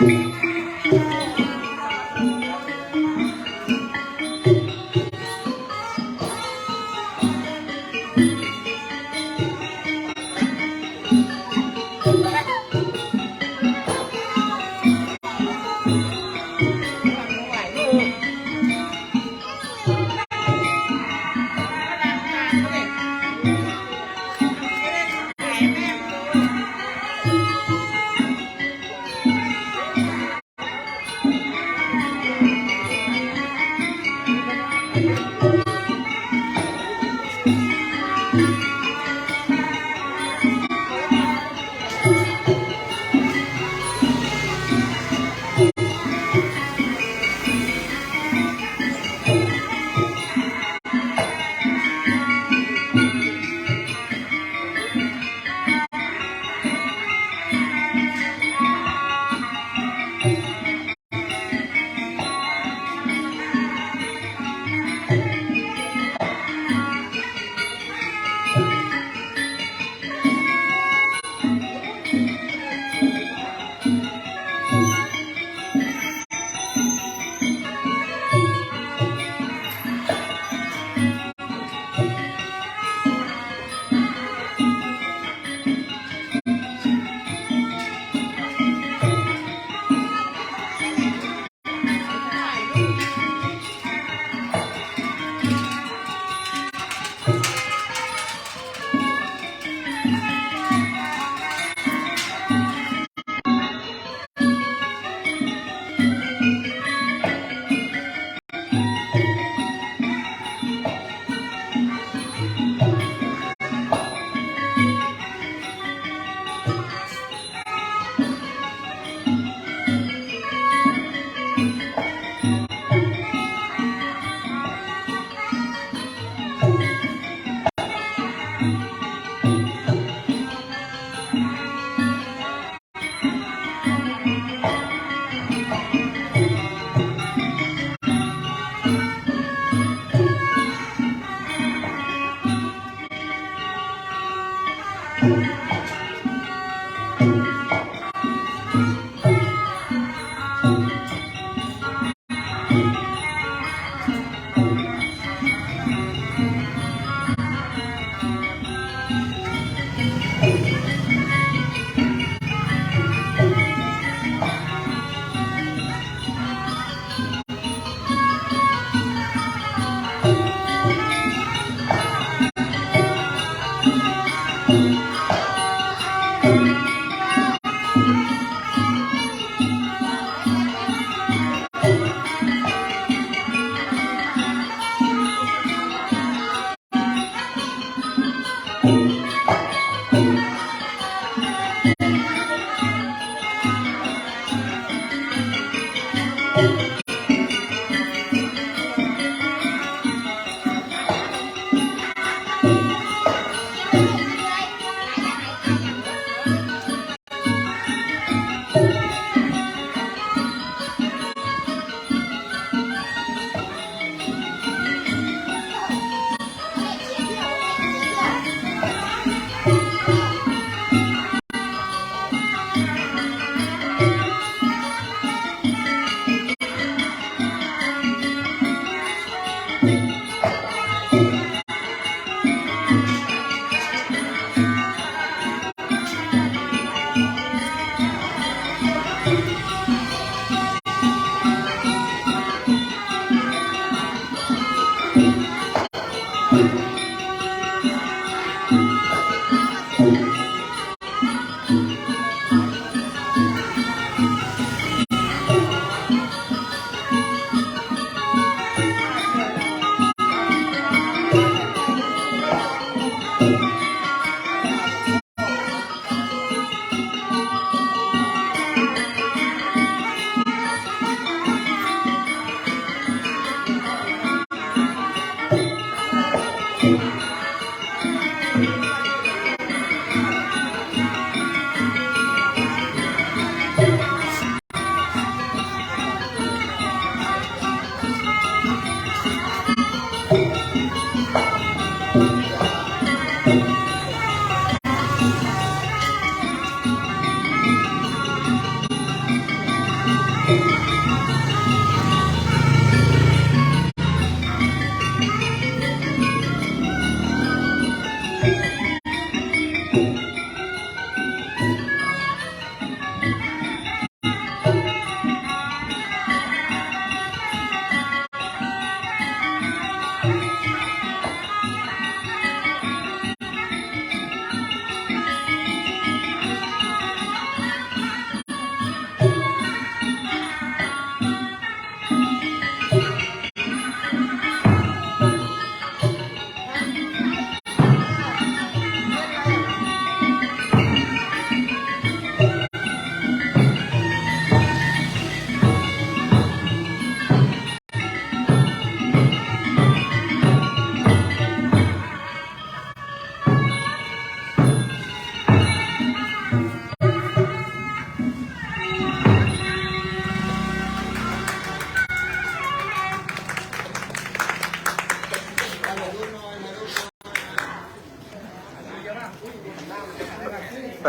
ค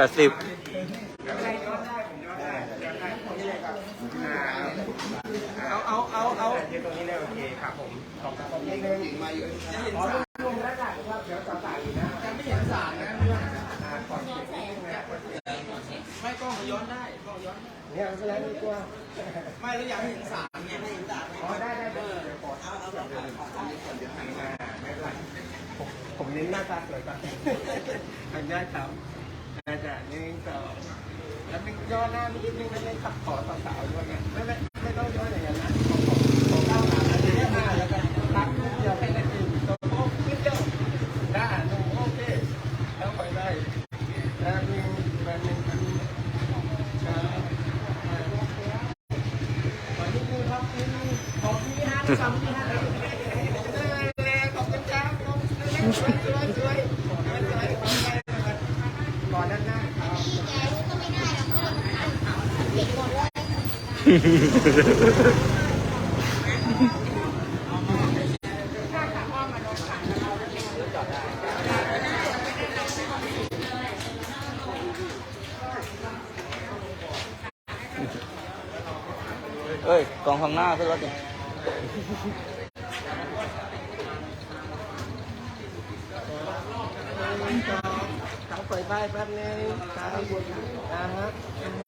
ดสิบเอาเอาเอาเอาตรงนี้ได้โอเคครับผมขอบคุณที่หญิงมาอยู่ยังไม่เห็นสารนะไม่กล้องย้อนได้กล้องย้อนได้เนี่ยก็แล้วนี่ตัวไม่แล้วอยากเห็นสานเห็นสารอ๋อได้ได้เดี๋ยวขอเอาเอาเอาเอาเอาไม่เป็นไรผมเน้นหน้าตาสวยก่อนอันนี้ครับอาจารย์นี่ต่อแล้วมี ย่อหน้านิดนึงไม่ได้ขับขอสาวๆด้วยนะไม่ไม่ไม่ต้องย่ออย่างนั้นนะขอขอขอก้าวขาอันนี้มาแล้วกันพักนิดเดียวแค่นั้นเองตัวโป๊กนิดเดียวได้หนูโอเคแล้วไปได้แล้วมีแบบนึงครับขอนิดนึงครับนิดนึงขอพี่ฮะสามพี่ฮะขอบคุณครับขอบคุณสวยสวยสวยสวยก่อนด้านหน้าครับ เอ้ยกองข้างหน้าขึ้นรถดิเขาเปิดป้ายแป๊บนึงครับนะฮะ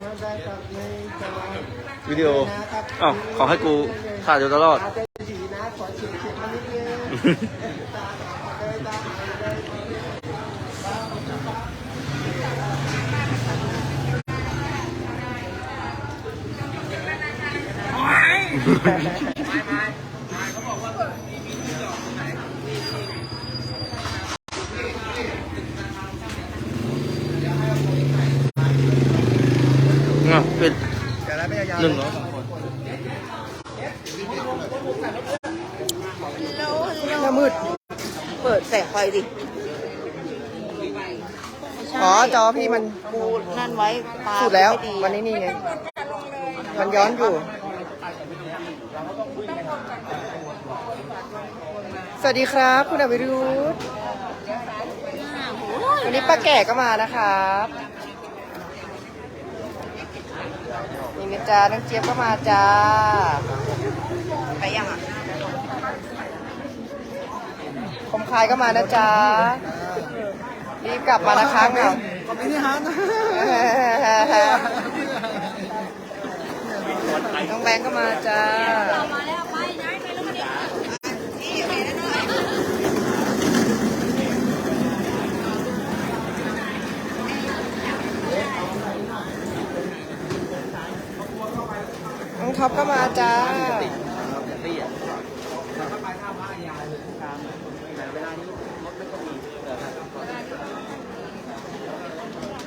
วิดีโออ้าวขอให้กูถ่ายอยู่ตลอดตาเต็มสีนะ ขอเฉียดเฉียดมานิดนึงตาเดินตาเดิน อะปิด เดี๋ยวแล้วไม่ยาว หนึ่งร้อยสองคนหน้ามืด เปิดแสงไฟดิ อ๋อ จอพี่มันกูนั่นไว้ปาสุดแล้วไม่ดีวันนี้นี่ไง มันย้อนอยู่ สวัสดีครับ คุณอวิรุธวันนี้ป้าแก่ก็มานะครับ นี่นะจ๊ะน้องเจี๊ยบก็มาจ้า ไปยังอะคมคายก็มานะจ๊ะรีบกลับมานะคะเงาขอบคุณที่ฮะน้องแบงก์ก็มาจ้า ท็อปก็มาจ้า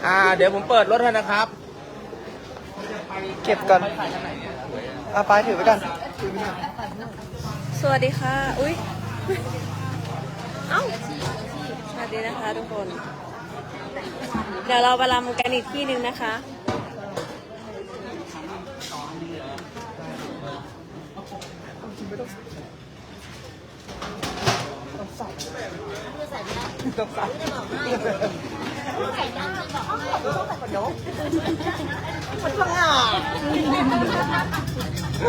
อ่า เดี๋ยวผมเปิดรถให้นะครับ เก็บก่อนเอาไปถือไว้ก่อนสวัสดีค่ะ อุ้ยเอ้าสวัสดีนะคะทุกคน เดี๋ยวเราไปรำกันอีกที่หนึ่งนะคะ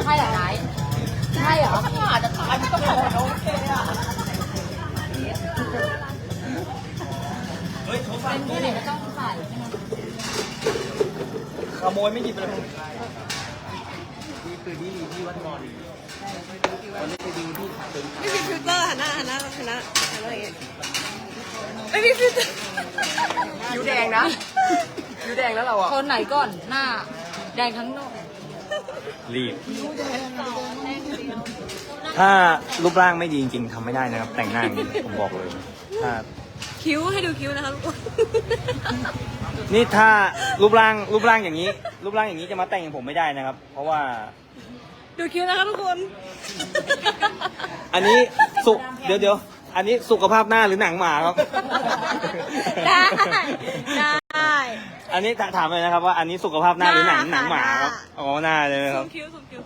ใช่เหรอไหนใช่เหรออาจจะตายมันต้องแบบโอเคอะเป็นที่ไหนก็ต้องใส่ขโมยไม่หยิบเลยนี่คือดีที่วัดมอดีวันนี้ไปดูที่ตึงไม่มีฟิลเตอร์หันหน้าหันหน้าหันหน้าหันหน้าอย่างเงี้ย ไม่มีฟิลเตอร์คิ้วแดงนะคิ้วแดงแล้วเราอะคนไหนก่อนหน้า แดงทั้งนอกรีบ ถ้ารูปร่างไม่ดีจริงๆทำไม่ได้นะครับ แต่งหน้าอย่างนี้ผมบอกเลยถ้าคิ้วให้ดูคิ้วนะคะทุกคนนี่ถ้ารูปร่างรูปร่างอย่างนี้ รูปร่างอย่างนี้จะมาแต่งอย่างผมไม่ได้นะครับ เพราะว่า ดูคิ้วนะคะทุกคน อันนี้สุเดี๋ยวเดี๋ยว อันนี้สุขภาพหน้าหรือหนังหมาครับ ได้ได้อันนี้ถามเลยนะครับว่าอันนี้สุขภาพหน้าหรือหนังหน้าหนังหมาครับค่ะอ๋อหน้าเลยนะคซูรับมคิ้วซูมคิ้ว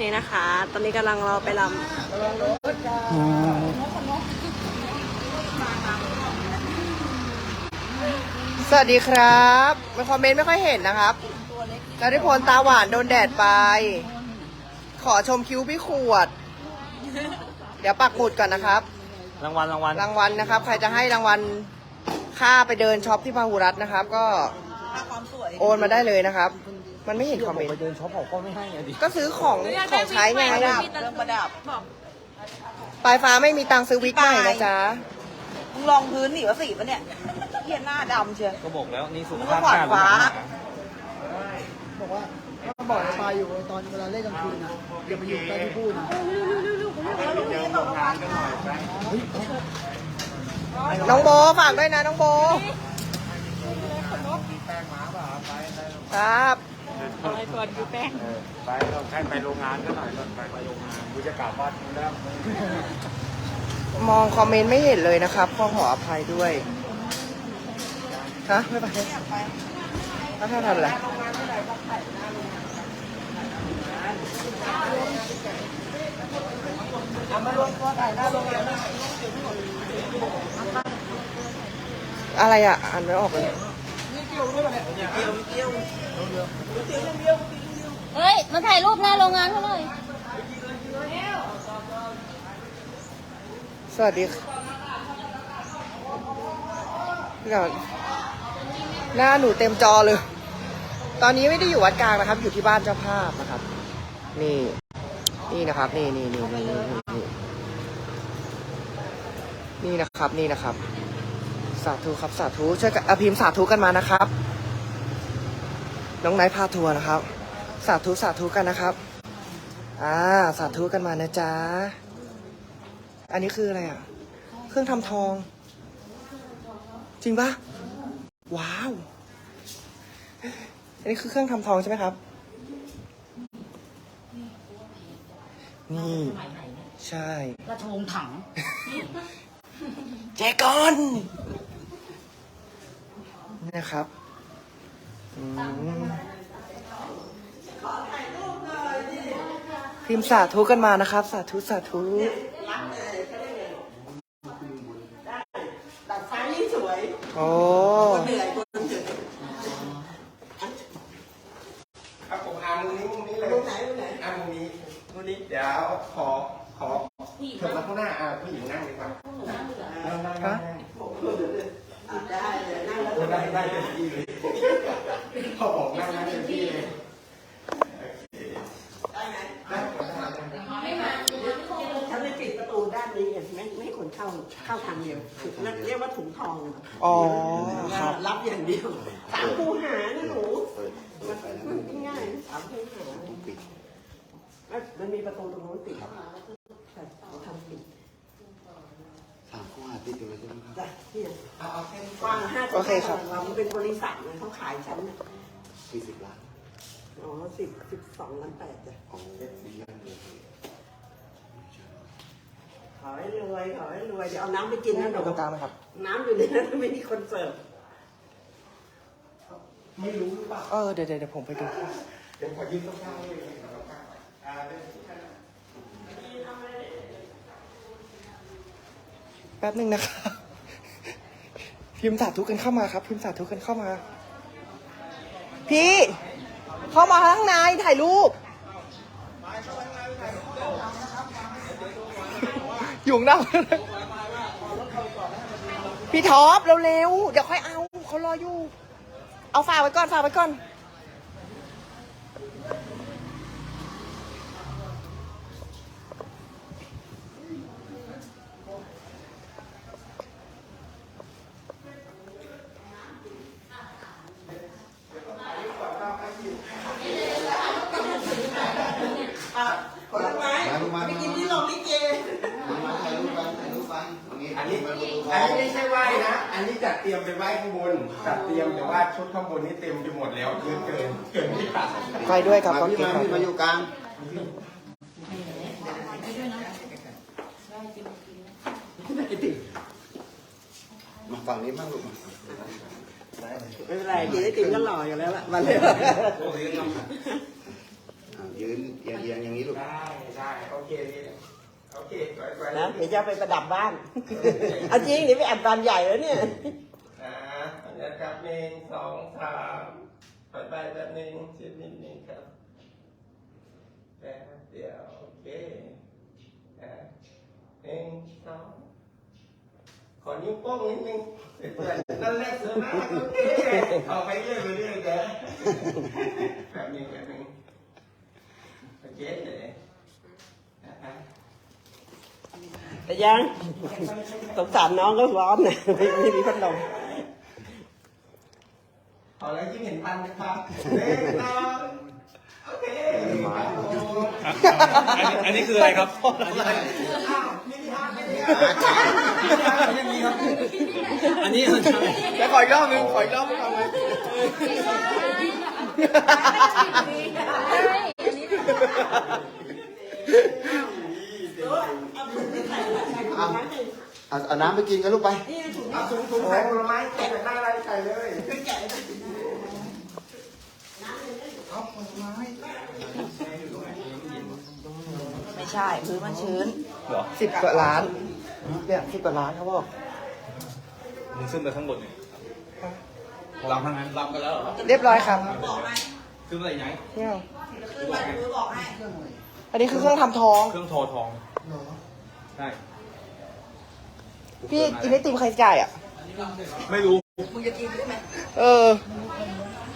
นี่นะคะ ตอนนี้กำลังเราไปรำสวัสดีครับมันคอมเมนต์ไม่ค่อยเห็นนะครับนริพลตาหวานโดนแดดไป ขอชมคิ้วพี่ขวด เดี๋ยวปักหมุดก่อนนะครับ รางวัลรางวัลรางวัลนะครับ ใครจะให้รางวัลค่าไปเดินช็อปที่พาหุรัตน์นะครับ ก็โอนมาได้เลยนะครับ มันไม่เห็นคอมเมนไปต์เดินช็อปเขาก็ไม่ให้อะดิก็ซื้อของของใช้ไงเรื่องประดับ ปลายฟ้าไม่มีตังค์ซื้อวิกใหม่นะจ๊ะมึงลองพื้นหนิว่าสีปะเนี่ยเฮียหน้าดำเชียวก็บอกแล้วนี่สุขมึงภาก็พขวาดฟ้าบอก ว่าถ้าบอกไอ้ปลาอยู่ตอนเวลาเล่นกลางคืนนะอย่ามาอยู่ใกล้ที่พูดนะน้องโบฝากด้วยนะน้องโบครับไปเราใช้ไปโรงงานก็หน่อยเราไปไปโรงงานกูจะกลับบ้านแล้วมองคอมเมนต์ไม่เห็นเลยนะครับ ขอขออภัยด้วยฮะไม่ไป ถ้าถ้าทำอะไรอะไรอะอ่านไม่ออกเลยเฮ้ย มาถ่ายรูปหน้าโรงงานเขาหน่อยสวัสดีค่ะพี่ก่อน หน้าหนูเต็มจอเลย ตอนนี้ไม่ได้อยู่วัดกลางนะครับ อยู่ที่บ้านเจ้าภาพนะครับ นี่ นี่นะครับ นี่นี่นี่นี่นี่นี่นี่นะครับ นี่นะครับ สาธุครับสาธุช่วยกันอะพิมสาธุกันมานะครับ น้องไนท์พาทัวร์นะครับ สาธุสาธุกันนะครับ อ่า สาธุกันมานะจ๊ะ อันนี้คืออะไรอะ เครื่องทำทอง จริงปะ ว้าว อันนี้คือเครื่องทำทองใช่ไหมครับ นี่ ใช่ กระทงถัง เจก่อนนี่นะครับอืมพิมพ์สาธุกันมานะครับ สาธุ สาธุตัดฟ้ายิ่งสวยโอ้ เหนื่อยคนเหนื่อย ครับผมอามุมนี้มุมนี้เลย ตรงไหนตรงไหน อามุมนี้มุมนี้ เดี๋ยวขอ ขอเถิดมาข้างหน้าอ่าผู้หญิงนั่งดีกว่านั่งนั่งนั่ง ได้เลยนั่งแล้ว โอ้ได้ได้เต็มที่เลยพอบอกนั่งนั่งเต็มที่เลย ได้ไหม ได้ได้ ฉันเลยปิดประตูด้านนี้ไงไม่ไม่ให้คน เข้าเข้าทางเดียวนั่นเรียกว่าถุงทองนะอ๋อครับรับอย่างเดียวสามคูหานะหนูมันมันง่ายๆสามคูหามันมีประตูตรงโน้นติดใช่เขาทำปิดสามข้อหาติดอยู่เลยใช่ไหมครับจ้ะเนี่ยเอาเอาแค่นี้กว้างห้าโอเคครับเรามันเป็นบริษัทนะเขาขายชั้นน่ะสี่สิบล้านอ๋อสิบสิบสองล้านแปดจ้ะของเลี้ยงเลย ขอให้รวยขอให้รวยเดี๋ยวเอาน้ำไปกินนะหนูตรงกลางไหมครับ น้ำอยู่ในนั้นไม่มีคนเสิร์ฟไม่รู้หรือเปล่าเออเดี๋ยวเดี๋ยวเดี๋ยวผมไปดู เดี๋ยวขอยืมต้องข้างเลยอ่าเดี๋ยวแป๊บหนึ่งนะครับ พิมพ์สาธุกันเข้ามาครับ พิมพ์สาธุกันเข้ามา พี่ เข้ามาข้างในถ่ายรูป อยู่ข้างนอกพี่ท็อปเร็วๆเดี๋ยวค่อยเอาเขารออยู่ เอาฝากไว้ก่อนฝากไว้ก่อน ผลไม้ไปกินที่โรงลิเก อันนี้อันนี้ ไม่ใช่ไหว้นะ อันนี้จัดเตรียมไปไหว้ข้างบน จัดเตรียมแต่ว่าชุดข้างบนนี่เต็มไปหมดแล้วเกินเกินเกินที่ขาดไปด้วยกับก็เก็บครับมาอยู่กลางมาฝั่งนี้บ้างลูกไม่เป็นไรเดี๋ยวไอติมก็หล่ออยู่แล้วล่ะมาเลยอ่ายืนเอียงเอียงอย่างนี้ลูก ได้ได้โอเคนี่ นะเดี๋ยวจะเอาไปประดับบ้าน เอาจริงเดี๋ยวไปแอบบ้านใหญ่แล้วเนี่ยอ่านะครับหนึ่งสองสามไปไปแบบหนึ่งชิดนิดนึงครับแป๊บเดียวโอเคอะหนึ่งสองขอนิ้วโป้งนิดนึงนั่นแหละสวยมากโอเคเอาไปเรื่อยไปเรื่อยแกแบบหนึงแบบหนึงโอเคเลยนะครับ แต่ยังสงสารน้องก็ร้อนนะไม่ไม่มีพัดลมเอาแล้วยิ้มเห็นพันนะครับเล็กน้อยโอเคครับผมอันนี้คืออะไรครับอ้าวนี่ที่ห้าไม่ได้ไม่มีครับอันนี้แล้วขออีกรอบนึงขออีกรอบนึงเอาไหม เอาเอาน้ำไปกินกันลูกไปเอาถุงถุงใส่ผลไม้แกะได้อะไรใส่เลยไม้ไม่ใช่พื้นมันชื้นสิบกว่าล้านเนี่ยสิบกว่าล้านเขาบอกมึงขึ้นไปข้างบนเนี่ยลำทั้งนั้นลำกันแล้วเหรอเรียบร้อยครับขึ้นไปไหนเนี่ยวขึ้นไปบอั นนี้คือเครื่องทำท้อง เครื่องโทรทองใช่พี่กินไอติมใครจ่ายอะ ไม่รู้เออ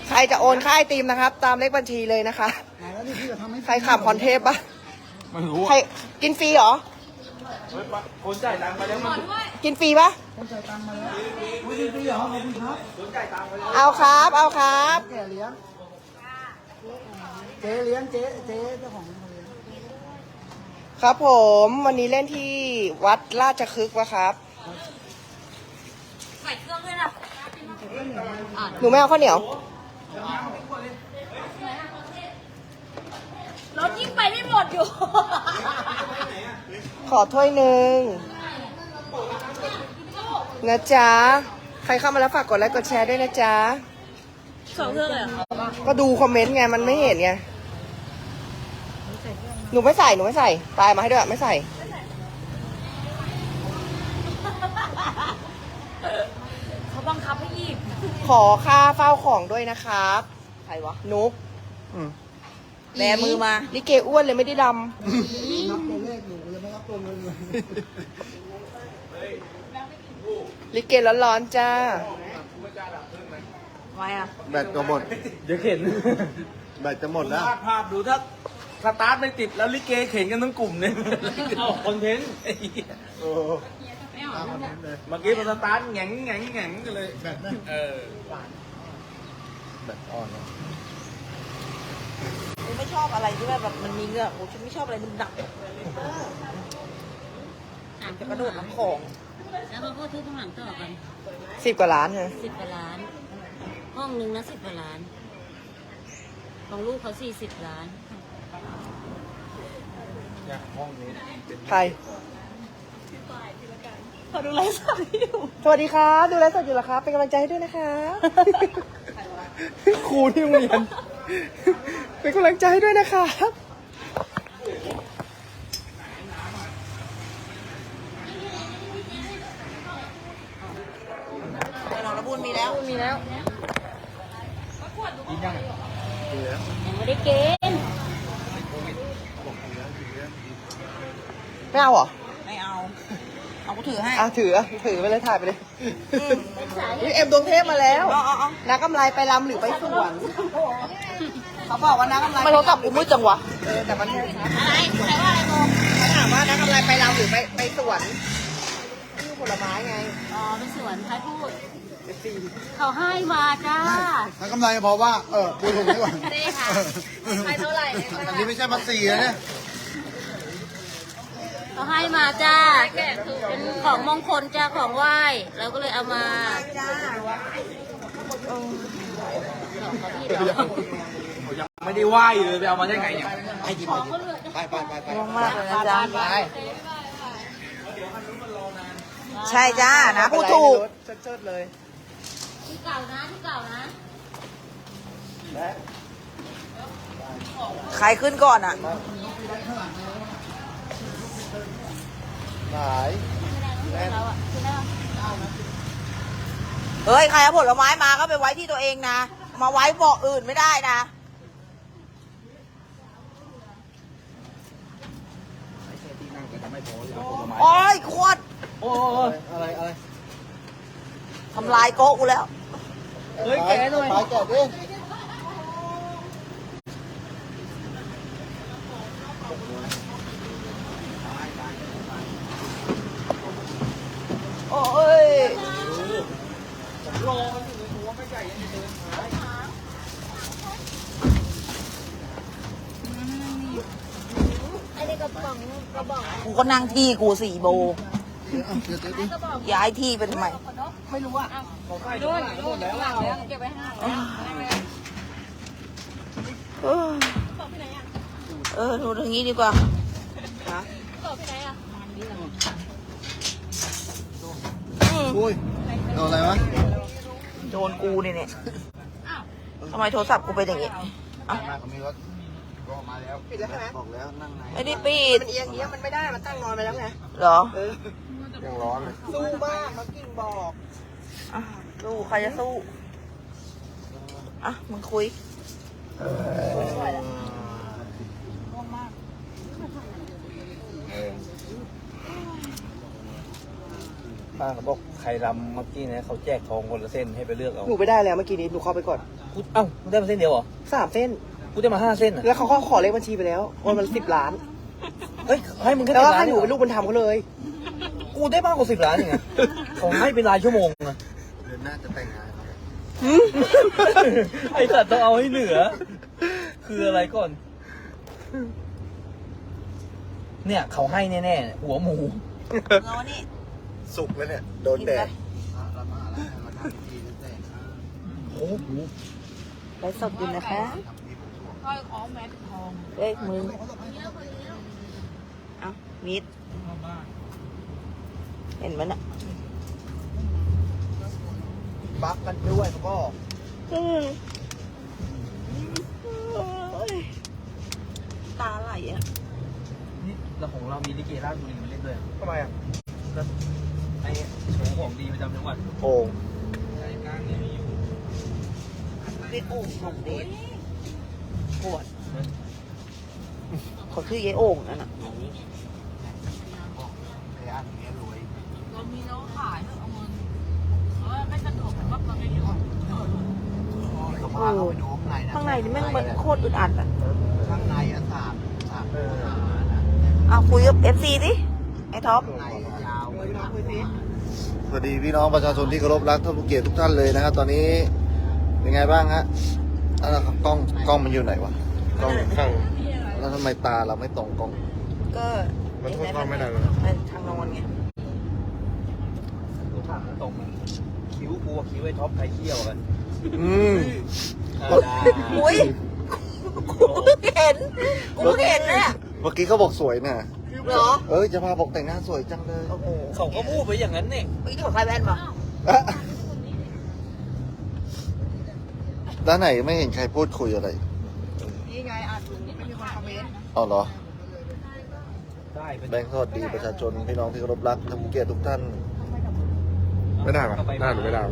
ใครจะโอนค่าไอติมนะครับ ตามเลขบัญชีเลยนะคะใครขับพรเทพปะไม่รู้ใครกินฟรีเหรอ เฮ้ยปะคนจ่ายตังค์ไปแล้วมันกินฟรีปะเอาครับ เอาครับ แกเลี้ยงเจ๊เลี้ยงเจ๊เจ๊เจ้าของเขาเลี้ยง ครับผมวันนี้เล่นที่วัดราชคฤห์นะครับ ใส่เครื่องด้วยนะหนูไม่เอาข้าวเหนียว รถยิ่งไปไม่หมดอยู่ ขอถ้วยหนึ่งนะจ๊ะ ใครเข้ามาแล้วฝากกดไลค์กดแชร์ด้วยนะจ๊ะ สองเครื่องเลยเหรอ ก็ดูคอมเมนต์ไง มันไม่เห็นไง หนูไม่ใส่หนูไม่ใส่ตายมาให้ด้วยอะไม่ใส่ เขาบังคับให้หยิบขอค่าเฝ้าของด้วยนะครับใครวะนุกแบมือมา ลิเกอ้วนเลยไม่ได้ดนับตัวเลขอยู่เลยไม่นับตัวเงินเลยำลิเกร้อนๆจ้า ไว้อะแบตก็หมด เดี๋ยวเข็น แบตจะหมดแล้ว ภาพภาพดูถ้า สตาร์ทไม่ติดแล้วลิเกเข็นกันทั้งกลุ่มเนี่ย เอาคอนเทนต์ไอ้เหี้ยโอ้ตามคอนเทนต์เลยเมื่อกี้พอสตาร์ทแหง่งแหง่งแหง่งกันเลย แบตนะเออ แบตอ่อนแล้วไม่ชอบอะไรที่แบบแบบมันมีเหงือกโอ้ฉันไม่ชอบอะไรมันดับจะกระโดดน้ำของแล้วเราก็ซื้อข้างหลังต่อกันสิบกว่าล้านไงสิบกว่าล้าน ห้องหนึ่งนะสิบกว่าล้าน ของลูกเขาสี่สิบล้าน ใครพอดูไลฟ์สดอยู่สวัสดีครับดูแลฟ์สดอยู่เหรอครับ เป็นกำลังใจให้ด้วยนะคะ ครูที่โรงเรียน เป็นกำลังใจให้ด้วยนะครับแต่หนองระบุญมีแล้ว มีแล้วยังไม่ได้กิน ไม่เอาเหรอไม่เอา เอากูถือให้อะถืออะถือไปเลยถ่ายไปเลยนี่เอ็มดวงเทพมาแล้วเอาเอาเอานักกำไรไปรำหรือไปสวนเขาบอกว่านักกำไรมันโทรศัพท์กูมืดจังวะเออแต่มันไม่ชัดอะไรใครว่าอะไรโมเขาถามว่านักกำไรไปรำหรือไปไปสวนนี่ผลไม้ไงอ๋อเป็นสวนใครพูดเขาให้มาจ้าถ้ากำไรเพราะว่า เออดูถูกดีกว่านี่ค่ะไปเท่าไหร่ อันนี้ไม่ใช่ภาษีนะเนี่ย เขาให้มาจ้า เป็นของมงคลจ้าของไหว้เราก็เลยเอามาเดี๋ยวไม่ได้ไหว้เลยไปเอามาได้ไงเนี่ยไปหยิบไปไปไปไปมากเลยนะจ๊ะใช่จ้านะพูดถูกเจิดๆเลยที่เก่านะที่เก่านะใครขึ้นก่อนอะ หลายเราอะคือแล้วเฮ้ย ใครเอาผลไม้มาก็ไปไว้ที่ตัวเองนะ มาไว้เบาะอื่นไม่ได้นะโอ้ยขวดโอ้ยอะไรอะไรทำลายโก๊ะกูแล้ว เฮ้ยแกะหน่อย ไปแกะดิ โอ้ย ไอ้นี่กระป๋องกระบอ กกูก็นั่งที่กูสี่โบเอาเดี๋ยวเดี๋ยวดิย้ายที่ไปทำไมโดนโดนหลังแล้วเก็บไว้ห้าร้อยเออเออดูทางนี้ดีกว่าฮะต่อไปไหนอะอืมอุ้ยโดนอะไรวะ โดนกูเนี่ยเนี่ยทำไมโทรศัพท์กูเป็นอย่างงี้มาเขามีรถ ก็มาแล้วปิดแล้วใช่ไหม บอกแล้วนั่งในไม่ได้ปิดมันเอียงเอียงมันไม่ได้ มันตั้งนอนไปแล้วไง เหรอยังร้อนเลยสู้มากเขากิ่งบอก อะสู้ใครจะสู้ อะมึงคุยป้าเขาบอกใครรำเมื่อกี้นะเขาแจกทองคนละเส้นให้ไปเลือกเอาหนูไปได้แล้วเมื่อกี้นี้ หนูเข้าไปก่อนกูเอ้ามึงได้มาเส้นเดียวเหรอ สามเส้น กูได้มาห้าเส้นอะแล้วเขาก็ขอเลขบัญชีไปแล้วโอนมันสิบล้าน เฮ้ยให้มึงแค่แล้วสิก็บล้าให้นหนูเป็นลูกบุญธรรมเขาเลย กูได้มากกว่าสิบล้านอย่างเงี้ยเขาให้เป็นรายชั่วโมงนะเดือนหน้าจะแต่งงานไอ้สัตว์ต้องเอาให้เหนือ คืออะไรก่อน เนี่ย เขาให้แน่ๆหัวหมูเอานี่ สุกแล้วเนี่ย โดนแดดโอ้โห ไลฟ์สดอยู่นะคะ ค่อยของแม่ทองเอ้ยมึงเอามิดเห็นมันอะบัฟกันด้วยพ่ออืมโอ้ยตาไหลอะนี่เราของเรามีลิเกราชบุรีมาเล่นด้วยทำไมอะแล้วไอ้โฉมของดีประจำจังหวัดโอ่งเรียกโอ่งของเดช ปวดเขาชื่อยายโอ่งนั่นน่ะไอ้อันนี้รวยเรามีน้องขายเอาเงินเออไม่สะดวกก็เราไม่รู้เขาพาเขาไปดูข้างในนะข้างในนี่แม่งมันโคตรอึดอัดอะข้างในอะสามสามเออเอาคุยกับเอฟซีดิไอ้ท็อปข้างในยาวไปนะสวัสดีพี่น้องประชาชนที่เคารพรักท่านผู้เกียรติทุกท่านเลยนะครับตอนนี้เป็นไงบ้างฮะ อะกล้องกล้องมันอยู่ไหนวะกล้องข้างแล้วทำไมตาเราไม่ตรงกล้อง ก็มันโทษกล้องไม่ได้เลยไปทางโนอนไงกูถามตรงๆนะคิ้วกูกับคิ้วไอ้ท็อปใครเขี้ยวกันอืมอุ้ยกูเพิ่งเห็นกูเพิ่งเห็นเนี่ยเมื่อกี้เขาบอกสวยน่ะเหรอเอ้ยจะพาบอกแต่งหน้าสวยจังเลยโอ้โหเขาก็พูดไปอย่างนั้นเนี่ยเมื่อกี้ของใครแว่นปะ อะ ด้านไหนไม่เห็นใครพูดคุยอะไรนี่ไงอ่านถึงไม่มีคนคอมเมนต์อ๋อเหรอ ได้เป็นแบงค์สวัสดีประชาชนพี่น้องที่เคารพรักท่านผู้เกียรติทุกท่าน ไม่ได้ปะได้หรือไม่ได้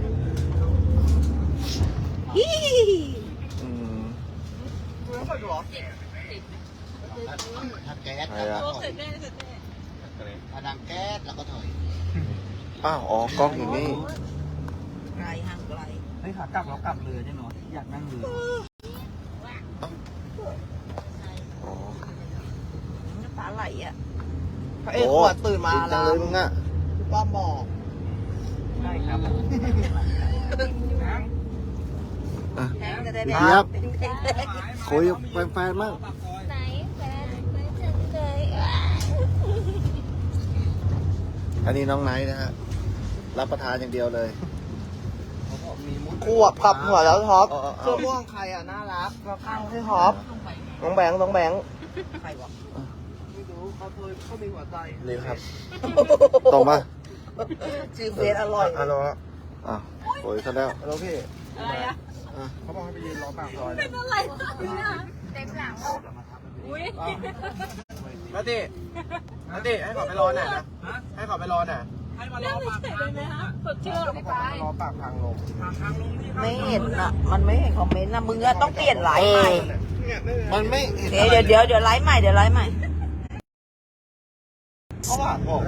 ฮิอืมถ้าแก๊สใครอะเสร็จแน่เสร็จแน่ถ้าดังแก๊สแล้วก็ถอยอ้าวอ๋อกล้องอยู่นี่ ไกลห่างไกล เฮ้ยขากลับเรากลับเรือใช่ไหมวะ อยากนั่งเรืออ๋อตาไหลอะพระเอกขวดตื่นมาจริงจัแล้งวเลยมึงอะป้อมบอกใช่ครับอะแทงจะได้พี่ครับแทงแทงคุยกับแฟนๆมั่งไหนแฟนไม่เจอเลยอันนี้น้องไนท์นะฮะ รับประทานอย่างเดียวเลยเขาบอก มีมุดขวบขับหัวแล้วท็อปเอาเอาเอาเสื้อม่วงใครอะน่ารักมาข้างให้ท็อปน้องแบงค์น้องแบงค์ใครวะไม่รู้เขาเคยเขามีหัวใจนี่ครับ ตรงปะชื่อเฟซอร่อยฮัลโหลอะโอ้ยซะแล้วฮัลโหลพี่อะไรอะเขาบอกให้ไปยืนรอปากซอยเป็นอะไรเนี่ยเต็มหลังอุ้ยมาดิมาดิให้เขาไปรอหน่อยนะให้เขาไปรอหน่อย ให้มารอปากทางลงอะที่เราไปรอปากทางลงปากทางลงนี่ครับไม่เห็นอะ มันไม่เห็นคอมเมนต์นะมึงอะต้องเปลี่ยนไลเอฟ์ใหม่อมันไม่เห็นเดี๋ยวเดี๋ยวเดี๋ยวเดี๋ยวไลฟ์ใหม่เดี๋ยวไลฟ์ใหม่เพราะว่าบอก